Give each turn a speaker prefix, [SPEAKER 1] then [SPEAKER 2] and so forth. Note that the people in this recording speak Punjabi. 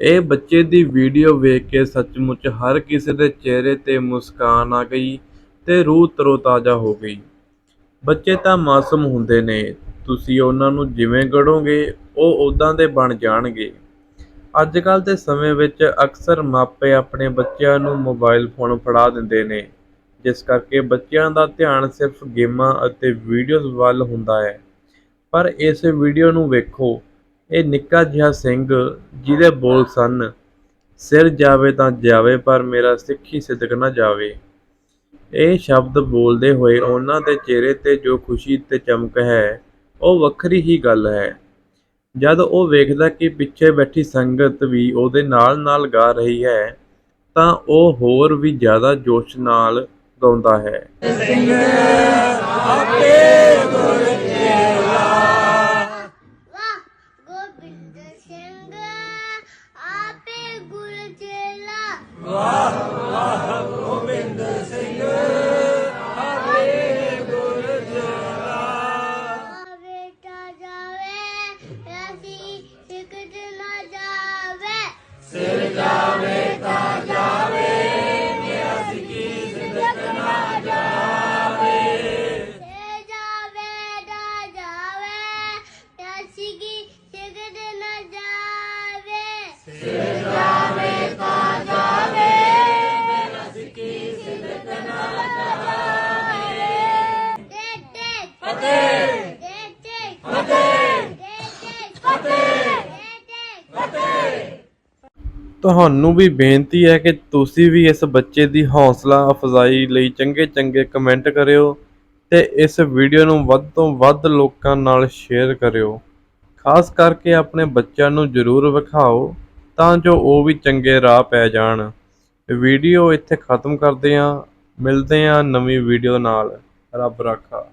[SPEAKER 1] ਇਹ ਬੱਚੇ ਦੀ ਵੀਡੀਓ ਵੇਖ ਕੇ ਸੱਚਮੁੱਚ ਹਰ ਕਿਸੇ ਦੇ ਚਿਹਰੇ 'ਤੇ ਮੁਸਕਾਨ ਆ ਗਈ ਤੇ ਰੂਹ ਤਰੋ-ਤਾਜ਼ਾ ਹੋ ਗਈ। ਬੱਚੇ ਤਾਂ ਮਾਸੂਮ ਹੁੰਦੇ ਨੇ, ਤੁਸੀਂ ਉਹਨਾਂ ਨੂੰ ਜਿਵੇਂ ਗੜੋਗੇ ਉਹ ਓਦਾਂ ਦੇ ਬਣ ਜਾਣਗੇ। ਅੱਜ ਅੱਜਕੱਲ੍ਹ ਦੇ ਸਮੇਂ ਵਿੱਚ ਅਕਸਰ ਮਾਪੇ ਆਪਣੇ ਬੱਚਿਆਂ ਨੂੰ ਮੋਬਾਈਲ ਫੋਨ ਫੜਾ ਦਿੰਦੇ ਨੇ, ਜਿਸ ਕਰਕੇ ਬੱਚਿਆਂ ਦਾ ਧਿਆਨ ਸਿਰਫ਼ ਗੇਮਾਂ ਅਤੇ ਵੀਡੀਓਜ਼ ਵੱਲ ਹੁੰਦਾ ਹੈ। ਪਰ ਇਸ ਵੀਡੀਓ ਨੂੰ ਵੇਖੋ, ਇਹ ਨਿੱਕਾ ਜਿਹਾ ਸਿੰਘ ਜਿਹਦੇ ਬੋਲ ਸਨ, ਸਿਰ ਜਾਵੇ ਤਾਂ ਜਾਵੇ ਪਰ ਮੇਰਾ ਸਿੱਖੀ ਸਿਦਕ ਨਾ ਜਾਵੇ। ਇਹ ਸ਼ਬਦ ਬੋਲਦੇ ਹੋਏ ਉਹਨਾਂ ਦੇ ਚਿਹਰੇ 'ਤੇ ਜੋ ਖੁਸ਼ੀ ਤੇ ਚਮਕ ਹੈ, ਉਹ ਵੱਖਰੀ ਹੀ ਗੱਲ ਹੈ। ਜਦ ਉਹ ਵੇਖਦਾ ਕਿ ਪਿੱਛੇ ਬੈਠੀ ਸੰਗਤ ਵੀ ਉਹਦੇ ਨਾਲ-ਨਾਲ ਗਾ ਰਹੀ ਹੈ, ਤਾਂ ਉਹ ਹੋਰ ਵੀ ਜ਼ਿਆਦਾ ਜੋਸ਼ ਨਾਲ ਗਾਉਂਦਾ ਹੈ।
[SPEAKER 2] ਚੇਲਾ ਵਾਹ ਬੇਟਾ ਜਾਵੇ ਅਸੀਂ ਸਿਕਤ ਨਾ ਜਾਵੇ ਸੇ ਜਾਵੇ ਦਾ ਜਾਵੇ ਅਸੀਂ ਕੀ ਸਿਕਤ ਨਾ ਜਾਵੇ
[SPEAKER 1] ਤੁਹਾਨੂੰ ਵੀ ਬੇਨਤੀ ਹੈ ਕਿ ਤੁਸੀਂ ਵੀ ਇਸ ਬੱਚੇ ਦੀ ਹੌਸਲਾ ਅਫਜ਼ਾਈ ਲਈ ਚੰਗੇ-ਚੰਗੇ ਕਮੈਂਟ ਕਰਿਓ ਤੇ ਇਸ ਵੀਡੀਓ ਨੂੰ ਵੱਧ ਤੋਂ ਵੱਧ ਲੋਕਾਂ ਨਾਲ ਸ਼ੇਅਰ ਕਰਿਓ। ਖਾਸ ਕਰਕੇ ਆਪਣੇ ਬੱਚਿਆਂ ਨੂੰ ਜ਼ਰੂਰ ਵਿਖਾਓ ਤਾਂ ਜੋ ਉਹ ਵੀ ਚੰਗੇ ਰਾਹ ਪੈ ਜਾਣ। ਵੀਡੀਓ ਇੱਥੇ ਖਤਮ ਕਰਦੇ ਹਾਂ, ਮਿਲਦੇ ਹਾਂ ਨਵੀਂ ਵੀਡੀਓ ਨਾਲ। ਰੱਬ ਰਾਖਾ।